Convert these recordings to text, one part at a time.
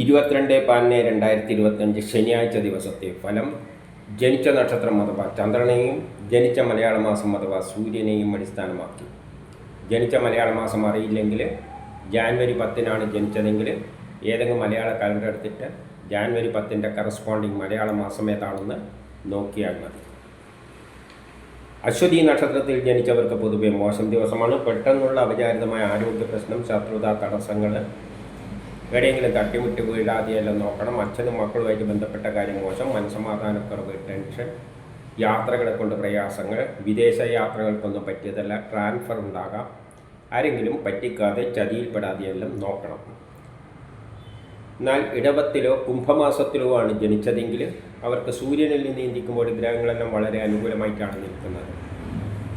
ഇരുപത്തിരണ്ട് പതിനൊന്ന് രണ്ടായിരത്തി ഇരുപത്തഞ്ച് ശനിയാഴ്ച ദിവസത്തെ ഫലം ജനിച്ച നക്ഷത്രം അഥവാ ചന്ദ്രനെയും ജനിച്ച മലയാള മാസം അഥവാ സൂര്യനെയും അടിസ്ഥാനമാക്കി. ജനിച്ച മലയാള മാസം അറിയില്ലെങ്കിൽ ജാനുവരി പത്തിനാണ് ജനിച്ചതെങ്കിൽ ഏതെങ്കിലും മലയാള കലണ്ടർ എടുത്തിട്ട് ജാനുവരി പത്തിന്റെ കറസ്പോണ്ടിങ് മലയാള മാസം ഏതാണെന്ന് നോക്കിയാൽ മതി. അശ്വതി നക്ഷത്രത്തിൽ ജനിച്ചവർക്ക് പൊതുവെ മോശം ദിവസമാണ്. പെട്ടെന്നുള്ള അപചാരിതമായ ആരോഗ്യ പ്രശ്നം ശത്രുത തടസ്സങ്ങൾ എവിടെയെങ്കിലും തട്ടിമുട്ടി വീഴാതെയെല്ലാം നോക്കണം. അച്ഛനും മക്കളുമായിട്ട് ബന്ധപ്പെട്ട കാര്യം മോശം. മനസ്സമാധാനക്കുറവ് ടെൻഷൻ യാത്രകളെ കൊണ്ട് പ്രയാസങ്ങൾ വിദേശ യാത്രകൾക്കൊന്നും പറ്റിയതല്ല. ട്രാൻസ്ഫർ ഉണ്ടാകാം. ആരെങ്കിലും പറ്റിക്കാതെ ചതിയിൽപ്പെടാതെയെല്ലാം നോക്കണം. എന്നാൽ ഇടവത്തിലോ കുംഭമാസത്തിലോ ആണ് ജനിച്ചതെങ്കിൽ അവർക്ക് സൂര്യനിൽ നിന്ന് ഇന്ത്യക്കുമ്പോൾ ഗ്രഹങ്ങളെല്ലാം വളരെ അനുകൂലമായിട്ടാണ് നിൽക്കുന്നത്.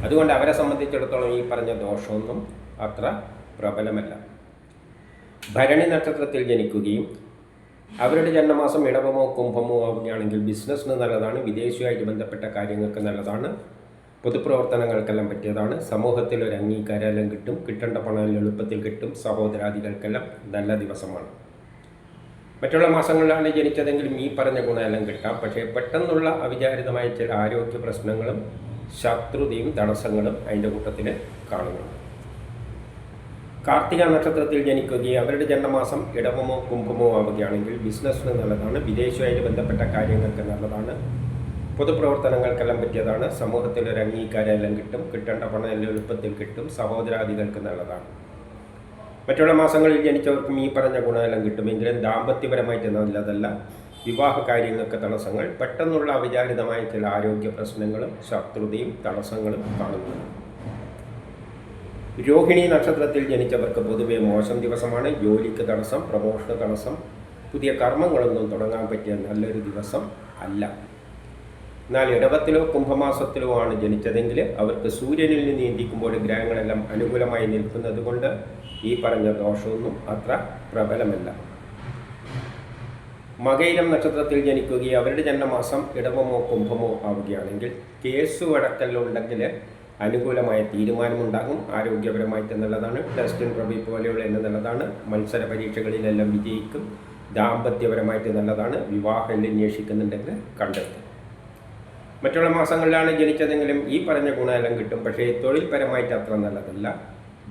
അതുകൊണ്ട് അവരെ സംബന്ധിച്ചിടത്തോളം ഈ പറഞ്ഞ ദോഷമൊന്നും അത്ര പ്രബലമല്ല. ഭരണി നക്ഷത്രത്തിൽ ജനിക്കുകയും അവരുടെ ജന്മമാസം ഇടവമോ കുംഭമോ ആവുകയാണെങ്കിൽ ബിസിനസ്സിന് നല്ലതാണ് വിദേശിയുമായിട്ട് ബന്ധപ്പെട്ട കാര്യങ്ങൾക്ക് നല്ലതാണ് പൊതുപ്രവർത്തനങ്ങൾക്കെല്ലാം പറ്റിയതാണ് സമൂഹത്തിൽ ഒരു അംഗീകാരമെല്ലാം കിട്ടും കിട്ടേണ്ട പണം എളുപ്പത്തിൽ കിട്ടും സഹോദരാദികൾക്കെല്ലാം നല്ല ദിവസമാണ്. മറ്റുള്ള മാസങ്ങളിലാണ് ജനിച്ചതെങ്കിലും ഈ പറഞ്ഞ ഗുണമെല്ലാം കിട്ടാം. പക്ഷേ പെട്ടെന്നുള്ള അവിചാരിതമായ ചില ആരോഗ്യ പ്രശ്നങ്ങളും ശത്രുതയും തടസ്സങ്ങളും അതിന്റെ കൂട്ടത്തിൽ കാണുന്നുണ്ട്. കാർത്തിക നക്ഷത്രത്തിൽ ജനിക്കുകയും അവരുടെ ജന്മമാസം ഇടവമോ കുംഭമോ ആവുകയാണെങ്കിൽ ബിസിനസ്സിന് നല്ലതാണ് വിദേശവുമായിട്ട് ബന്ധപ്പെട്ട കാര്യങ്ങൾക്ക് നല്ലതാണ് പൊതുപ്രവർത്തനങ്ങൾക്കെല്ലാം പറ്റിയതാണ് സമൂഹത്തിൽ ഒരു അംഗീകാരമെല്ലാം കിട്ടും കിട്ടേണ്ട പണം എല്ലാം എളുപ്പത്തിൽ കിട്ടും സഹോദരാദികൾക്ക് നല്ലതാണ്. മറ്റുള്ള മാസങ്ങളിൽ ജനിച്ചവർക്കും ഈ പറഞ്ഞ ഗുണമെല്ലാം കിട്ടുമെങ്കിലും ദാമ്പത്യപരമായിട്ട് നല്ലതല്ല. വിവാഹ കാര്യങ്ങൾക്ക് തടസ്സങ്ങൾ പെട്ടെന്നുള്ള അവിചാരിതമായ ചില ആരോഗ്യ പ്രശ്നങ്ങളും ശത്രുതയും തടസ്സങ്ങളും കാണുന്നുണ്ട്. രോഹിണി നക്ഷത്രത്തിൽ ജനിച്ചവർക്ക് പൊതുവെ മോശം ദിവസമാണ്. ജോലിക്ക് തടസ്സം പ്രമോഷന് തടസ്സം പുതിയ കർമ്മങ്ങളൊന്നും തുടങ്ങാൻ പറ്റിയ നല്ലൊരു ദിവസം അല്ല. എന്നാൽ ഇടവത്തിലോ കുംഭമാസത്തിലോ ആണ് ജനിച്ചതെങ്കിൽ അവർക്ക് സൂര്യനിൽ നിന്ന് നീന്തിക്കുമ്പോൾ ഗ്രഹങ്ങളെല്ലാം അനുകൂലമായി നിൽക്കുന്നത് കൊണ്ട് ഈ പറഞ്ഞ ദോഷമൊന്നും അത്ര പ്രബലമല്ല. മകയിലം നക്ഷത്രത്തിൽ ജനിക്കുകയും അവരുടെ ജന്മമാസം ഇടവമോ കുംഭമോ ആവുകയാണെങ്കിൽ കേസ് വടക്കലുണ്ടെങ്കിൽ അനുകൂലമായ തീരുമാനമുണ്ടാകും. ആരോഗ്യപരമായിട്ട് എന്നുള്ളതാണ്. ടെസ്റ്റിൻ പ്രബി പോലെയുള്ള എന്നുള്ളതാണ്. മത്സര പരീക്ഷകളിലെല്ലാം വിജയിക്കും. ദാമ്പത്യപരമായിട്ട് നല്ലതാണ് വിവാഹം അന്വേഷിക്കുന്നുണ്ടെങ്കിൽ കണ്ടെത്തും. മറ്റുള്ള മാസങ്ങളിലാണ് ജനിച്ചതെങ്കിലും ഈ പറഞ്ഞ ഗുണമെല്ലാം കിട്ടും. പക്ഷേ തൊഴിൽപരമായിട്ട് അത്ര നല്ലതല്ല.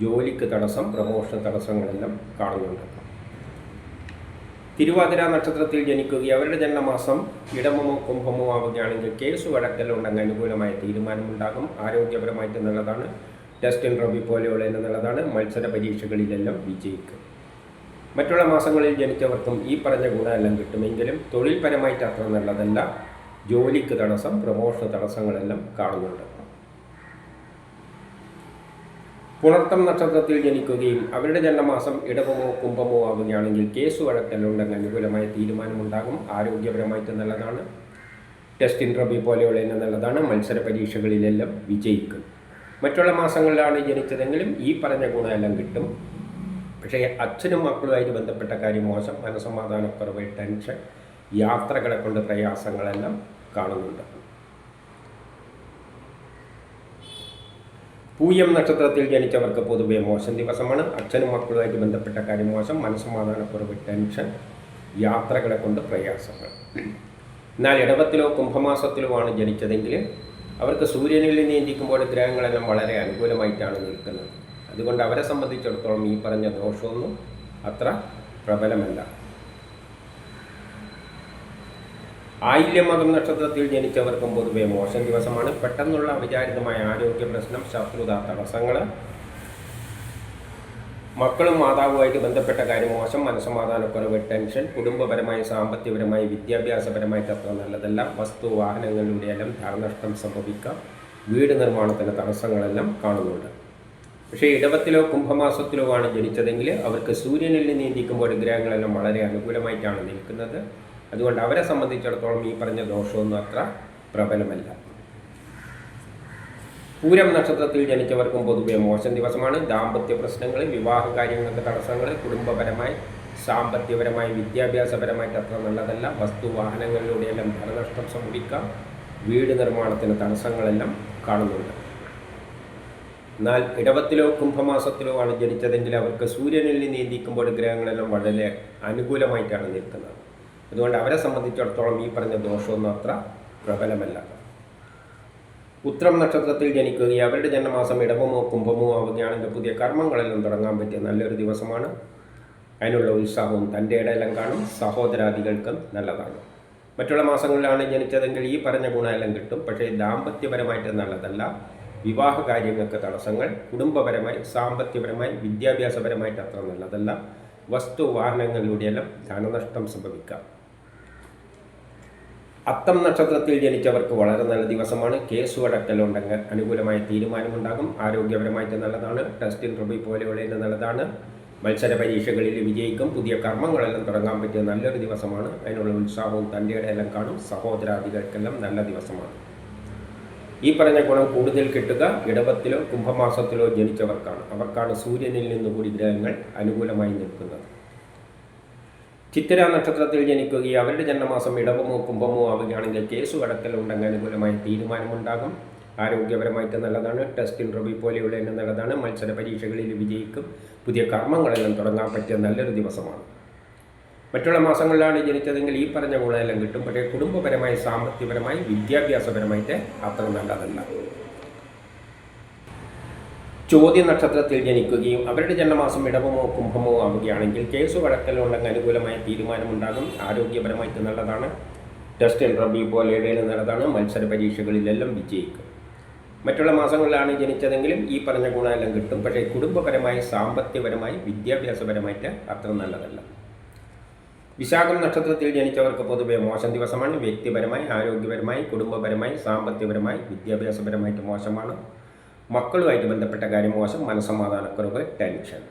ജോലിക്ക് തടസ്സം പ്രമോഷൻ തടസ്സങ്ങളെല്ലാം കാണുന്നുണ്ട്. തിരുവാതിര നക്ഷത്രത്തിൽ ജനിക്കുകയും അവരുടെ ജന്മമാസം ഇടമോ കുംഭമോ ആവുകയാണെങ്കിൽ കേസ് വഴക്കലുണ്ടെങ്കിൽ അനുകൂലമായ തീരുമാനമുണ്ടാകും. ആരോഗ്യപരമായിട്ട് നല്ലതാണ്. ടെസ്റ്റ് റബി പോലെയുള്ള നല്ലതാണ്. മത്സര പരീക്ഷകളിലെല്ലാം വിജയിക്കും. മറ്റുള്ള മാസങ്ങളിൽ ജനിച്ചവർക്കും ഈ പറഞ്ഞ ഗുണമെല്ലാം കിട്ടുമെങ്കിലും തൊഴിൽപരമായിട്ട് അത്ര നല്ലതല്ല. ജോലിക്ക് തടസ്സം പ്രമോഷൻ തടസ്സങ്ങളെല്ലാം കാണുന്നുണ്ട്. പുണർത്തം നക്ഷത്രത്തിൽ ജനിക്കുകയും അവരുടെ ജന്മമാസം ഇടവമോ കുംഭമോ ആവുകയാണെങ്കിൽ കേസ് വഴക്കലുണ്ടെന്ന് അനുകൂലമായ തീരുമാനമുണ്ടാകും. ആരോഗ്യപരമായിട്ട് നല്ലതാണ്. ടെസ്റ്റ് ഇൻട്രവ്യൂ പോലെയുള്ള തന്നെ നല്ലതാണ്. മത്സര പരീക്ഷകളിലെല്ലാം വിജയിക്കും. മറ്റുള്ള മാസങ്ങളിലാണ് ജനിച്ചതെങ്കിലും ഈ പറഞ്ഞ ഗുണമെല്ലാം കിട്ടും. പക്ഷേ അച്ഛനും മക്കളുമായിട്ട് ബന്ധപ്പെട്ട കാര്യം മോശം. മനസമാധാനക്കുറവ് ടെൻഷൻ യാത്രകളെ കൊണ്ട് പ്രയാസങ്ങളെല്ലാം കാണുന്നുണ്ട്. പൂയം നക്ഷത്രത്തിൽ ജനിച്ചവർക്ക് പൊതുവെ മോശം ദിവസമാണ്. അച്ഛനും മക്കളുമായിട്ട് ബന്ധപ്പെട്ട കാര്യം മോശം. മനസ്സമാധാനക്കുറവ് ടെൻഷൻ യാത്രകളെ കൊണ്ട് പ്രയാസങ്ങൾ. എന്നാൽ ഇടവത്തിലോ കുംഭമാസത്തിലോ ആണ് ജനിച്ചതെങ്കിൽ അവർക്ക് സൂര്യനിൽ നിയന്ത്രിക്കുമ്പോൾ ഗ്രഹങ്ങളെല്ലാം വളരെ അനുകൂലമായിട്ടാണ് നിൽക്കുന്നത്. അതുകൊണ്ട് അവരെ സംബന്ധിച്ചിടത്തോളം ഈ പറഞ്ഞ ദോഷമൊന്നും അത്ര പ്രബലമല്ല. ആയില്യമകം നക്ഷത്രത്തിൽ ജനിച്ചവർക്കും പൊതുവെ മോശം ദിവസമാണ്. പെട്ടെന്നുള്ള അവിചാരിതമായ ആരോഗ്യ പ്രശ്നം ശത്രുത തടസ്സങ്ങൾ മക്കളും മാതാവുമായിട്ട് ബന്ധപ്പെട്ട കാര്യം മോശം മനസ്സമാധാനക്കുറവ് ടെൻഷൻ കുടുംബപരമായി സാമ്പത്തികപരമായി വിദ്യാഭ്യാസപരമായിട്ട് അത്ര നല്ലതല്ല. വസ്തു വാഹനങ്ങളിലൂടെയെല്ലാം ധനനഷ്ടം സംഭവിക്കാം. വീട് നിർമ്മാണത്തിന് തടസ്സങ്ങളെല്ലാം കാണുന്നുണ്ട്. പക്ഷേ ഇടവത്തിലോ കുംഭമാസത്തിലോ ആണ് ജനിച്ചതെങ്കിൽ അവർക്ക് സൂര്യനിൽ നീന്തിക്കുമ്പോൾ ഗ്രഹങ്ങളെല്ലാം വളരെ അനുകൂലമായിട്ടാണ് നിൽക്കുന്നത്. അതുകൊണ്ട് അവരെ സംബന്ധിച്ചിടത്തോളം ഈ പറഞ്ഞ ദോഷമൊന്നും അത്ര പ്രബലമല്ല. പൂരം നക്ഷത്രത്തിൽ ജനിച്ചവർക്കും പൊതുവെ മോശം ദിവസമാണ്. ദാമ്പത്യ പ്രശ്നങ്ങൾ വിവാഹ കാര്യങ്ങൾക്ക് തടസ്സങ്ങൾ കുടുംബപരമായി സാമ്പത്തികപരമായി വിദ്യാഭ്യാസപരമായിട്ട് അത്ര നല്ലതല്ല. വസ്തു വാഹനങ്ങളിലൂടെയെല്ലാം ധനനഷ്ടം സംഭവിക്കാം. വീട് നിർമ്മാണത്തിന് തടസ്സങ്ങളെല്ലാം കാണുന്നുണ്ട്. എന്നാൽ ഇടവത്തിലോ കുംഭമാസത്തിലോ ആണ് ജനിച്ചതെങ്കിൽ അവർക്ക് സൂര്യനിൽ നീന്തിക്കുമ്പോൾ ഗ്രഹങ്ങളെല്ലാം വളരെ അനുകൂലമായിട്ടാണ് നിൽക്കുന്നത്. അതുകൊണ്ട് അവരെ സംബന്ധിച്ചിടത്തോളം ഈ പറഞ്ഞ ദോഷമൊന്നും അത്ര പ്രബലമല്ല. ഉത്രം നക്ഷത്രത്തിൽ ജനിക്കുകയും അവരുടെ ജന്മമാസം ഇടവമോ കുംഭമോ ആവുകയാണെങ്കിൽ പുതിയ കർമ്മങ്ങളെല്ലാം തുടങ്ങാൻ പറ്റിയ നല്ലൊരു ദിവസമാണ്. അതിനുള്ള ഉത്സാഹവും തന്റെ ഇടയെല്ലാം കാണും. സഹോദരാദികൾക്കും നല്ലതാണ്. മറ്റുള്ള മാസങ്ങളിലാണ് ജനിച്ചതെങ്കിൽ ഈ പറഞ്ഞ ഗുണമെല്ലാം കിട്ടും. പക്ഷേ ദാമ്പത്യപരമായിട്ട് നല്ലതല്ല. വിവാഹ കാര്യങ്ങൾക്ക് തടസ്സങ്ങൾ. കുടുംബപരമായി സാമ്പത്തികപരമായി വിദ്യാഭ്യാസപരമായിട്ട് അത്ര നല്ലതല്ല. വസ്തു വാഹനങ്ങളിലൂടെയെല്ലാം ധനനഷ്ടം സംഭവിക്കാം. അത്തം നക്ഷത്രത്തിൽ ജനിച്ചവർക്ക് വളരെ നല്ല ദിവസമാണ്. കേസ് വടക്കലുണ്ടെങ്കിൽ അനുകൂലമായ തീരുമാനമുണ്ടാകും. ആരോഗ്യപരമായിട്ട് നല്ലതാണ്. ടെസ്റ്റ് ഇന്റർവ്യൂ പോലെയുള്ള നല്ലതാണ്. മത്സര പരീക്ഷകളിൽ വിജയിക്കും. പുതിയ കർമ്മങ്ങളെല്ലാം തുടങ്ങാൻ പറ്റിയ നല്ലൊരു ദിവസമാണ്. അതിനുള്ള ഉത്സാഹവും തന്റെ കാണും. സഹോദരാദികൾക്കെല്ലാം നല്ല ദിവസമാണ്. ഈ പറഞ്ഞ ഗുണം കൂടുതൽ കിട്ടുക ഇടവത്തിലോ കുംഭമാസത്തിലോ ജനിച്ചവർക്കാണ്. അവർക്കാണ് സൂര്യനിൽ നിന്നുകൂടി ഗ്രഹങ്ങൾ അനുകൂലമായി നിൽക്കുന്നത്. ചിത്തിര നക്ഷത്രത്തിൽ ജനിക്കുകയും അവരുടെ ജന്മമാസം ഇടവമോ കുംഭമോ ആവുകയാണെങ്കിൽ കേസ് കടക്കലുണ്ടെങ്കിൽ അനുകൂലമായ തീരുമാനമുണ്ടാകും. ആരോഗ്യപരമായിട്ട് നല്ലതാണ്. ടെസ്റ്റ് ഇന്റർവ്യൂ പോലെയുള്ള എന്നെ നല്ലതാണ്. മത്സര പരീക്ഷകളിൽ വിജയിക്കും. പുതിയ കർമ്മങ്ങളെല്ലാം തുടങ്ങാൻ പറ്റിയ നല്ലൊരു ദിവസമാണ്. മറ്റുള്ള മാസങ്ങളിലാണ് ജനിച്ചതെങ്കിൽ ഈ പറഞ്ഞ ഗുണമെല്ലാം കിട്ടും. പക്ഷേ കുടുംബപരമായി സാമ്പത്തികപരമായി വിദ്യാഭ്യാസപരമായിട്ട് അത്ര നല്ലതല്ല. ചോദ്യ നക്ഷത്രത്തിൽ ജനിക്കുകയും അവരുടെ ജന്മമാസം ഇടവമോ കുംഭമോ ആവുകയാണെങ്കിൽ കേസ് വഴക്കലുണ്ടെങ്കിൽ അനുകൂലമായ തീരുമാനമുണ്ടാകും. ആരോഗ്യപരമായിട്ട് നല്ലതാണ്. ടെസ്റ്റ് ഇന്റർവ്യൂ പോലെ നല്ലതാണ്. മത്സര പരീക്ഷകളിലെല്ലാം വിജയിക്കും. മറ്റുള്ള മാസങ്ങളിലാണ് ജനിച്ചതെങ്കിലും ഈ പറഞ്ഞ ഗുണമെല്ലാം കിട്ടും. പക്ഷേ കുടുംബപരമായി സാമ്പത്തികപരമായി വിദ്യാഭ്യാസപരമായിട്ട് അത്ര നല്ലതല്ല. വിശാഖം നക്ഷത്രത്തിൽ ജനിച്ചവർക്ക് പൊതുവെ മോശം ദിവസമാണ്. വ്യക്തിപരമായി ആരോഗ്യപരമായി കുടുംബപരമായി സാമ്പത്തികപരമായി വിദ്യാഭ്യാസപരമായിട്ട് മോശമാണ്. മക്കളുമായിട്ട് ബന്ധപ്പെട്ട കാര്യം മോശം മനസ്സമാധാനക്കുറവ് ടെൻഷൻ.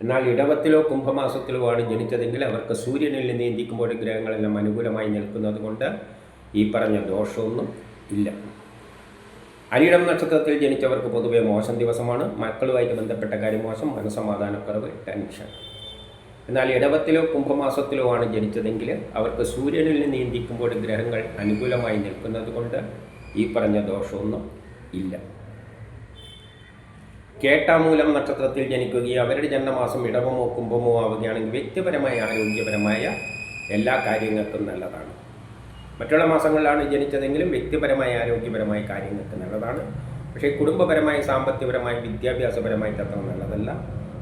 എന്നാൽ ഇടവത്തിലോ കുംഭമാസത്തിലോ ആണ് ജനിച്ചതെങ്കിൽ അവർക്ക് സൂര്യനിൽ നീന്തിക്കുമ്പോൾ ഗ്രഹങ്ങളെല്ലാം അനുകൂലമായി നിൽക്കുന്നത് കൊണ്ട് ഈ പറഞ്ഞ ദോഷമൊന്നും ഇല്ല. അരിയിടം നക്ഷത്രത്തിൽ ജനിച്ചവർക്ക് പൊതുവെ മോശം ദിവസമാണ് മക്കളുമായിട്ട് ബന്ധപ്പെട്ട കാര്യം മോശം മനസ്സമാധാനക്കുറവ് ടെൻഷൻ. എന്നാൽ ഇടവത്തിലോ കുംഭമാസത്തിലോ ആണ് ജനിച്ചതെങ്കിൽ അവർക്ക് സൂര്യനിൽ നീന്തിക്കുമ്പോൾ ഗ്രഹങ്ങൾ അനുകൂലമായി നിൽക്കുന്നത് കൊണ്ട് ഈ പറഞ്ഞ ദോഷമൊന്നും ഇല്ല. കേട്ടാമൂലം നക്ഷത്രത്തിൽ ജനിക്കുകയോ അവരുടെ ജന്മമാസം ഇടവമോ കുംഭമോ ആവുകയാണെങ്കിൽ വ്യക്തിപരമായ ആരോഗ്യപരമായ എല്ലാ കാര്യങ്ങൾക്കും നല്ലതാണ്. മറ്റുള്ള മാസങ്ങളിലാണ് ജനിച്ചതെങ്കിലും വ്യക്തിപരമായ ആരോഗ്യപരമായ കാര്യങ്ങൾക്ക് നല്ലതാണ്. പക്ഷേ കുടുംബപരമായി സാമ്പത്തികപരമായി വിദ്യാഭ്യാസപരമായി തത്ര നല്ലതല്ല.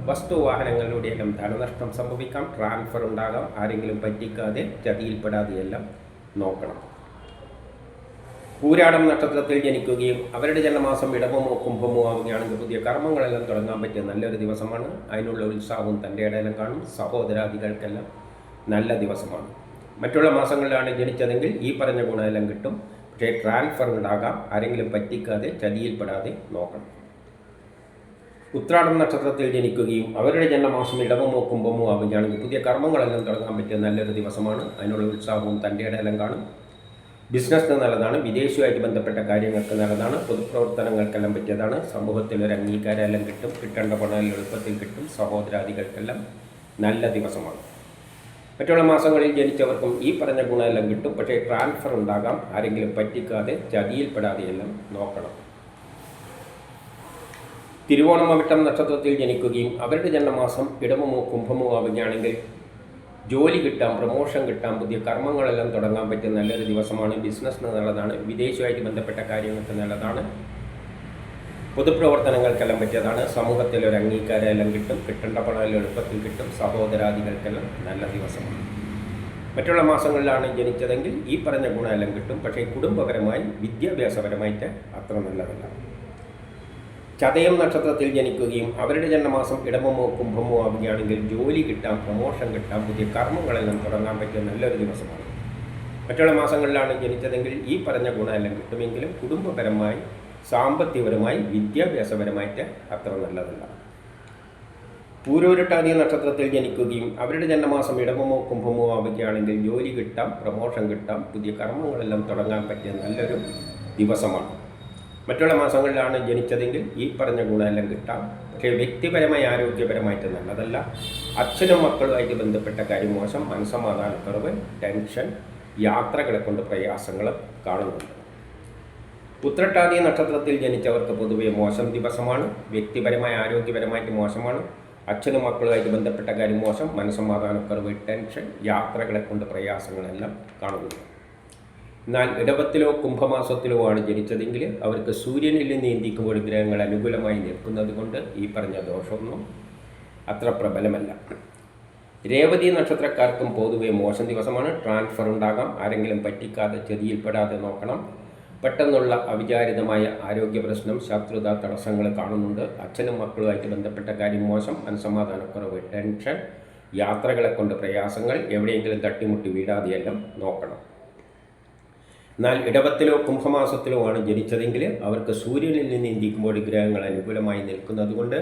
വസ്തു വാഹനങ്ങളിലൂടെയെല്ലാം ധനനഷ്ടം സംഭവിക്കാം. ട്രാൻസ്ഫർ ഉണ്ടാകാം. ആരെങ്കിലും പറ്റിക്കാതെ ചതിയിൽപ്പെടാതെയെല്ലാം നോക്കണം. പൂരാടം നക്ഷത്രത്തിൽ ജനിക്കുകയും അവരുടെ ജന്മമാസം ഇടവമോ കുംഭമോ ആവുകയാണെങ്കിൽ പുതിയ കർമ്മങ്ങളെല്ലാം തുടങ്ങാൻ പറ്റിയ നല്ലൊരു ദിവസമാണ്. അതിനുള്ള ഉത്സാഹവും തന്റെ ഇടയിലും കാണും. സഹോദരാദികൾക്കെല്ലാം നല്ല ദിവസമാണ്. മറ്റുള്ള മാസങ്ങളിലാണ് ജനിച്ചതെങ്കിൽ ഈ പറഞ്ഞ ഗുണമെല്ലാം കിട്ടും. പക്ഷേ ട്രാൻസ്ഫർ ഉണ്ടാകാം ആരെങ്കിലും പറ്റിക്കാതെ ചതിയിൽപ്പെടാതെ നോക്കണം. ഉത്രാടം നക്ഷത്രത്തിൽ ജനിക്കുകയും അവരുടെ ജന്മമാസം ഇടവമോ കുംഭമോ ആവുകയാണെങ്കിൽ പുതിയ കർമ്മങ്ങളെല്ലാം തുടങ്ങാൻ പറ്റിയ നല്ലൊരു ദിവസമാണ്. അതിനുള്ള ഉത്സാഹവും തന്റെ ഇടയിലും കാണും. ബിസിനസ്സിന് നല്ലതാണ് വിദേശവുമായിട്ട് ബന്ധപ്പെട്ട കാര്യങ്ങൾക്ക് നല്ലതാണ് പൊതുപ്രവർത്തനങ്ങൾക്കെല്ലാം പറ്റിയതാണ്. സമൂഹത്തിൽ ഒരു അംഗീകാരമെല്ലാം കിട്ടും കിട്ടേണ്ട പണം എളുപ്പത്തിൽ കിട്ടും സഹോദരാദികൾക്കെല്ലാം നല്ല ദിവസമാണ്. മറ്റുള്ള മാസങ്ങളിൽ ജനിച്ചവർക്കും ഈ പറഞ്ഞ ഗുണമെല്ലാം കിട്ടും. പക്ഷേ ട്രാൻസ്ഫർ ഉണ്ടാകാം ആരെങ്കിലും പറ്റിക്കാതെ ചതിയിൽപ്പെടാതെയെല്ലാം നോക്കണം. തിരുവോണമവിട്ടം നക്ഷത്രത്തിൽ ജനിക്കുകയും അവരുടെ ജന്മമാസം ഇടമമോ കുംഭമോ ആവുകയാണെങ്കിൽ ജോലി കിട്ടാം പ്രൊമോഷൻ കിട്ടാം പുതിയ കർമ്മങ്ങളെല്ലാം തുടങ്ങാൻ പറ്റിയ നല്ലൊരു ദിവസമാണ്. ബിസിനസ്സിന് നല്ലതാണ് വിദേശവുമായിട്ട് ബന്ധപ്പെട്ട കാര്യങ്ങൾക്ക് നല്ലതാണ്. പൊതുപ്രവർത്തനങ്ങൾക്കെല്ലാം പറ്റിയതാണ്. സമൂഹത്തിൽ ഒരു അംഗീകാരമെല്ലാം കിട്ടും കിട്ടേണ്ട പണം എളുപ്പത്തിൽ കിട്ടും സഹോദരാദികൾക്കെല്ലാം നല്ല ദിവസമാണ്. മറ്റുള്ള മാസങ്ങളിലാണ് ജനിച്ചതെങ്കിൽ ഈ പറഞ്ഞ ഗുണമെല്ലാം കിട്ടും. പക്ഷേ കുടുംബപരമായി വിദ്യാഭ്യാസപരമായിട്ട് അത്ര നല്ലതല്ല. ചതയം നക്ഷത്രത്തിൽ ജനിക്കുകയും അവരുടെ ജന്മമാസം ഇടമമോ കുംഭമോ ആവുകയാണെങ്കിൽ ജോലി കിട്ടാം പ്രമോഷൻ കിട്ടാം പുതിയ കർമ്മങ്ങളെല്ലാം തുടങ്ങാൻ പറ്റിയ നല്ലൊരു ദിവസമാണ്. മറ്റുള്ള മാസങ്ങളിലാണ് ജനിച്ചതെങ്കിൽ ഈ പറഞ്ഞ ഗുണമെല്ലാം കിട്ടുമെങ്കിലും കുടുംബപരമായി സാമ്പത്തികപരമായി വിദ്യാഭ്യാസപരമായിട്ട് അത്ര നല്ലതല്ല. പൂരോരുട്ടാതി നക്ഷത്രത്തിൽ ജനിക്കുകയും അവരുടെ ജന്മമാസം ഇടമമോ കുംഭമോ ആവുകയാണെങ്കിൽ ജോലി കിട്ടാം പ്രമോഷൻ കിട്ടാം പുതിയ കർമ്മങ്ങളെല്ലാം തുടങ്ങാൻ പറ്റിയ നല്ലൊരു ദിവസമാണ്. മറ്റുള്ള മാസങ്ങളിലാണ് ജനിച്ചതെങ്കിൽ ഈ പറഞ്ഞ ഗുണമെല്ലാം കിട്ടാം. പക്ഷേ വ്യക്തിപരമായി ആരോഗ്യപരമായിട്ട് നല്ലതല്ല. അച്ഛനും മക്കളുമായിട്ട് ബന്ധപ്പെട്ട കാര്യം മോശം. മനസ്സമാധാനക്കുറവ് ടെൻഷൻ യാത്രകളെ കൊണ്ട് പ്രയാസങ്ങൾ കാണുന്നുണ്ട്. ഉത്രട്ടാതി നക്ഷത്രത്തിൽ ജനിച്ചവർക്ക് പൊതുവെ മോശം ദിവസമാണ്. വ്യക്തിപരമായി ആരോഗ്യപരമായിട്ട് മോശമാണ്. അച്ഛനും മക്കളുമായിട്ട് ബന്ധപ്പെട്ട കാര്യം മോശം. മനസ്സമാധാനക്കുറവ് ടെൻഷൻ യാത്രകളെ കൊണ്ട് പ്രയാസങ്ങളെല്ലാം കാണുന്നു എന്നാൽ ഇടവത്തിലോ കുംഭമാസത്തിലോ ആണ് ജനിച്ചതെങ്കിൽ അവർക്ക് സൂര്യനിൽ നീന്തിക്കുമ്പോൾ ഗ്രഹങ്ങൾ അനുകൂലമായി നിൽക്കുന്നത് കൊണ്ട് ഈ പറഞ്ഞ ദോഷമൊന്നും അത്ര പ്രബലമല്ല. രേവതി നക്ഷത്രക്കാർക്കും പൊതുവെ മോശം ദിവസമാണ്. ട്രാൻസ്ഫർ ഉണ്ടാകാം. ആരെങ്കിലും പറ്റിക്കാതെ ചെതിയിൽപ്പെടാതെ നോക്കണം. പെട്ടെന്നുള്ള അവിചാരിതമായ ആരോഗ്യ പ്രശ്നം ശത്രുത തടസ്സങ്ങൾ കാണുന്നുണ്ട്. അച്ഛനും മക്കളുമായിട്ട് ബന്ധപ്പെട്ട കാര്യം മോശം. മനസമാധാനക്കുറവ് ടെൻഷൻ യാത്രകളെ കൊണ്ട് പ്രയാസങ്ങൾ എവിടെയെങ്കിലും തട്ടിമുട്ടി വീഴാതെയെല്ലാം നോക്കണം. എന്നാൽ ഇടവത്തിലോ കുംഭമാസത്തിലോ ആണ് ജനിച്ചതെങ്കിൽ അവർക്ക് സൂര്യനിൽ നിന്ന് ഇന്ത്യക്കുമ്പോൾ ഗ്രഹങ്ങൾ അനുകൂലമായി നിൽക്കുന്നതുകൊണ്ട്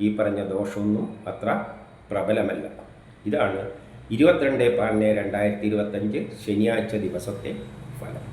ഈ പറഞ്ഞ ദോഷമൊന്നും അത്ര പ്രബലമല്ല. ഇതാണ് ഇരുപത്തിരണ്ട് പതിനൊന്ന് രണ്ടായിരത്തി ഇരുപത്തഞ്ച് ശനിയാഴ്ച ദിവസത്തെ ഫലം.